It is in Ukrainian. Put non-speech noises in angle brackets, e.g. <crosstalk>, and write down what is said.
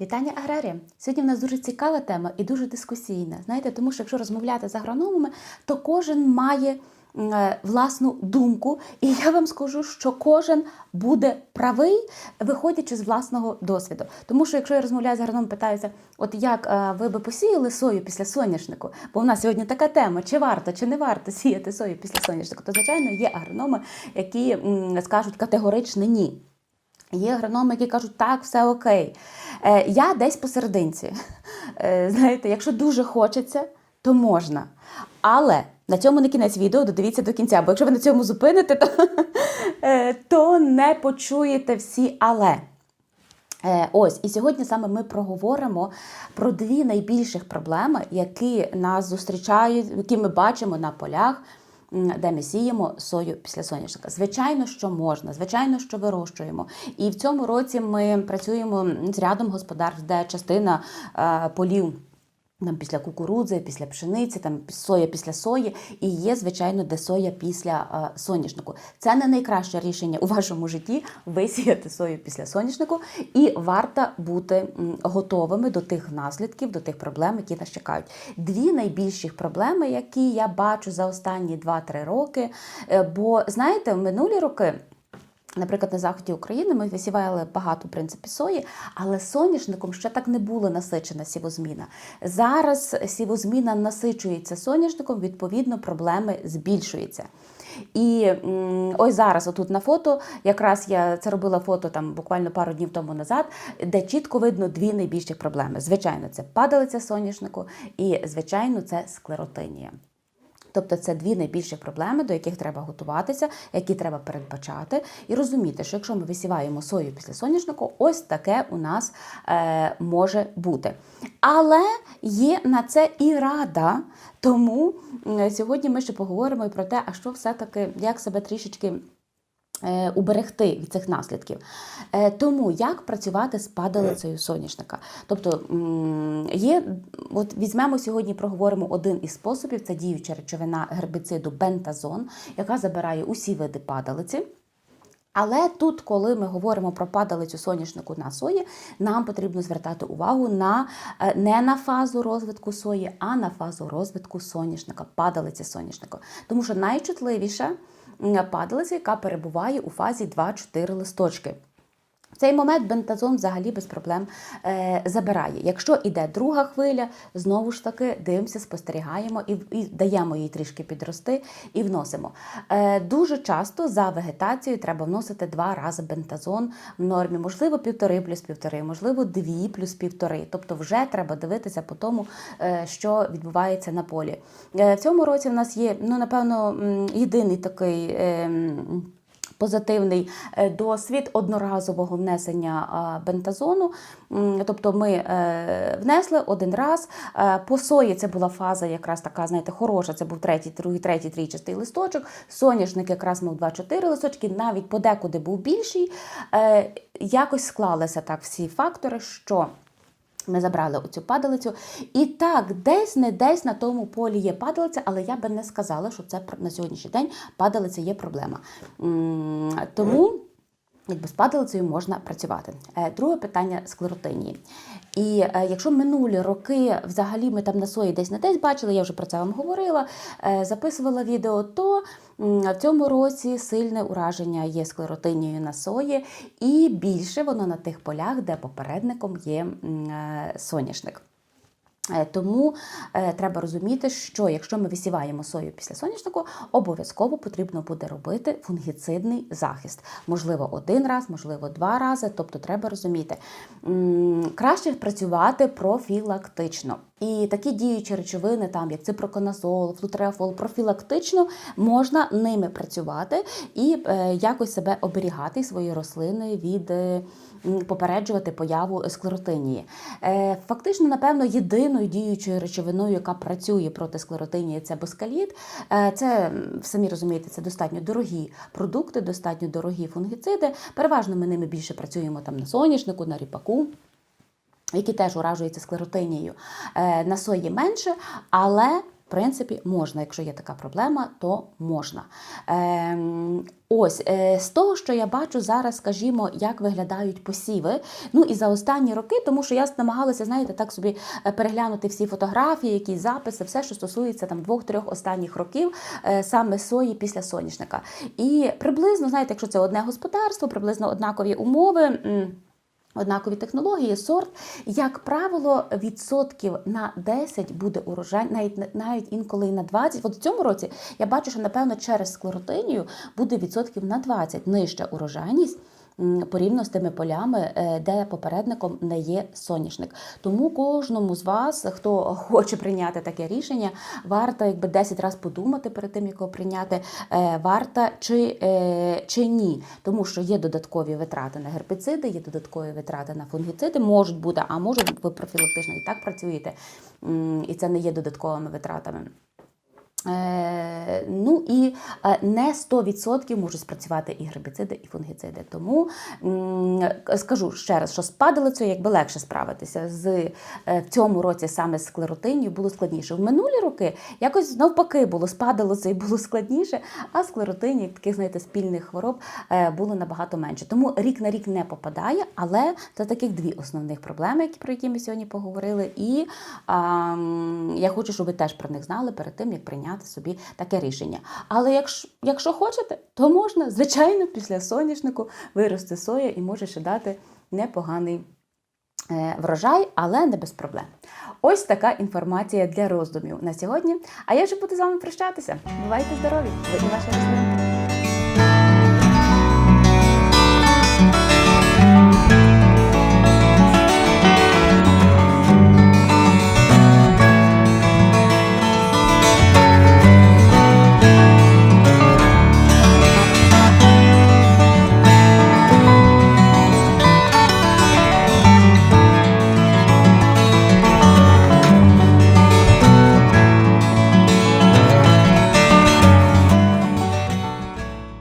Вітання аграрія! Сьогодні в нас дуже цікава тема і дуже дискусійна. Знаєте, тому що якщо розмовляти з агрономами, то кожен має е, власну думку, і <laughs> я вам скажу, що кожен буде правий, виходячи з власного досвіду. Тому що якщо я розмовляю з агрономом, питаюся, от як е, ви би посіяли сою після соняшнику? Бо в нас сьогодні така тема: чи варто, чи не варто сіяти сою після соняшнику, то звичайно є агрономи, які скажуть категорично ні. Є агрономи, які кажуть, так, все окей. Е, я десь посерединці. <laughs> Е, знаєте, якщо дуже хочеться, то можна. Але на цьому не кінець відео, додивіться до кінця, бо якщо ви на цьому зупините, то, <laughs> е, то не почуєте всі але. Е, Ось і сьогодні саме ми проговоримо про дві найбільших проблеми, які нас зустрічають, які ми бачимо на полях, де ми сіємо сою після соняшника. Звичайно, що можна, звичайно, що вирощуємо. І в цьому році ми працюємо з рядом господарств, де частина е, полів. Там після кукурудзи, після пшениці, там соя після сої, і є, звичайно, де соя після е, соняшнику. Це не найкраще рішення у вашому житті висіяти сою після соняшнику, і варто бути готовими до тих наслідків, до тих проблем, які нас чекають. Дві найбільших проблеми, які я бачу за останні 2-3 роки. е, Бо знаєте, в минулі роки. Наприклад, на заході України ми висівали багато в принципі сої, але соняшником ще так не було насичена сівозміна. Зараз сівозміна насичується соняшником, відповідно, проблеми збільшуються. І ось зараз, отут на фото, якраз я це робила фото там буквально пару днів тому назад, де чітко видно дві найбільших проблеми. Звичайно, це падалиця соняшнику, і звичайно, це склеротинія. Тобто це дві найбільші проблеми, до яких треба готуватися, які треба передбачати, і розуміти, що якщо ми висіваємо сою після соняшнику, ось таке у нас е, може бути. Але є на це і рада. Тому сьогодні ми ще поговоримо і про те, а що все-таки, як себе трішечки. Е, Уберегти від цих наслідків. Е, Тому як працювати з падалицею соняшника? Тобто є, от візьмемо сьогодні, проговоримо один із способів: це діюча речовина гербіциду бентазон, яка забирає усі види падалиці. Але тут, коли ми говоримо про падалицю соняшнику на сої, нам потрібно звертати увагу на е, не на фазу розвитку сої, а на фазу розвитку соняшника, падалиці соняшника. Тому що найчутливіша м, падалиця, яка перебуває у фазі 2-4 листочки. В цей момент бентазон взагалі без проблем е, забирає. Якщо іде друга хвиля, знову ж таки дивимося, спостерігаємо і, і даємо їй трішки підрости і вносимо. Е, дуже часто за вегетацією треба вносити два рази бентазон в нормі, можливо, півтори плюс півтори, можливо, дві плюс півтори. Тобто вже треба дивитися по тому, е, що відбувається на полі. Е, в цьому році в нас є, ну напевно, єдиний такий. Е, Позитивний е, досвід одноразового внесення бентазону. Тобто ми е, внесли один раз. Е, По сої це була фаза якраз така, знаєте, хороша. Це був третій, другий, третій, трійчастий листочок. Соняшник якраз мав 2-4 листочки, навіть подекуди був більший. Якось склалися так всі фактори, що. Ми забрали оцю падалицю. І так, десь не десь на тому полі є падалиця, але я би не сказала, що це на сьогоднішній день падалиця є проблема. Тому. Якби з падалицею можна працювати. Е, Друге питання склеротинії. І е, якщо минулі роки взагалі ми там на сої десь не десь бачили, я вже про це вам говорила, е, записувала відео, то в цьому році сильне ураження є склеротинією на сої, і більше воно на тих полях, де попередником є соняшник. Е, Тому е, треба розуміти, що якщо ми висіваємо сою після соняшнику, обов'язково потрібно буде робити фунгіцидний захист. Можливо, один раз, можливо, два рази. Тобто, треба розуміти, краще працювати профілактично. І такі діючі речовини, там як ципроконазол, флутреафол, профілактично можна ними працювати і е, якось себе оберігати свої рослини від. е, Попереджувати появу склеротинії. Е, Фактично, напевно, єдиною діючою речовиною, яка працює проти склеротинії, це боскаліт. Це самі розумієте, це достатньо дорогі продукти, достатньо дорогі фунгіциди. Переважно ми ними більше працюємо там на соняшнику, на ріпаку. Які теж уражуються склеротинією. Е, На сої менше, але В принципі, можна, якщо є така проблема, то можна. Ем, ось е, з того, що я бачу зараз, скажімо, як виглядають посіви. Ну і за останні роки, тому що я намагалася, знаєте, так собі е, переглянути всі фотографії, якісь записи, все, що стосується там двох-трьох останніх років, саме сої після соняшника. І приблизно, знаєте, якщо це одне господарство, приблизно однакові умови. Однакові технології, сорт, як правило, відсотків на 10 буде урожай, навіть навіть інколи і на 20. От в цьому році я бачу, що напевно через склеротинію буде відсотків на 20 нижча урожайність. Порівняно з тими полями, е, де попередником не є соняшник. Тому кожному з вас, хто <laughs> хоче прийняти таке рішення, варто якби 10 разів подумати перед тим, як його прийняти, е, варто чи, е, чи ні. Тому що є додаткові витрати на гербіциди, є додаткові витрати на фунгіциди, можуть бути, а може ви профілактично і так працюєте, і це не є додатковими витратами. Е, ну і е, не 100% можуть спрацювати і гербіциди, і фунгіциди. Тому скажу ще раз, що з падалицею якби легше справитися. З е, в цьому році саме з склеротинію було складніше. В минулі роки якось навпаки було з падалицею було складніше, а склеротині, таких знаєте, спільних хвороб було набагато менше. Тому рік на рік не попадає, але це таких дві основних проблеми, про які ми сьогодні поговорили. І а, я хочу, щоб ви теж про них знали перед тим, як прийняти собі таке рішення. Але якщо, якщо хочете, то можна, звичайно, після соняшнику вирости соя і може ще дати непоганий е, врожай, але не без проблем. Ось така інформація для роздумів на сьогодні. А я вже буду з вами прощатися. Бувайте здорові! Ви і ваші рослинки!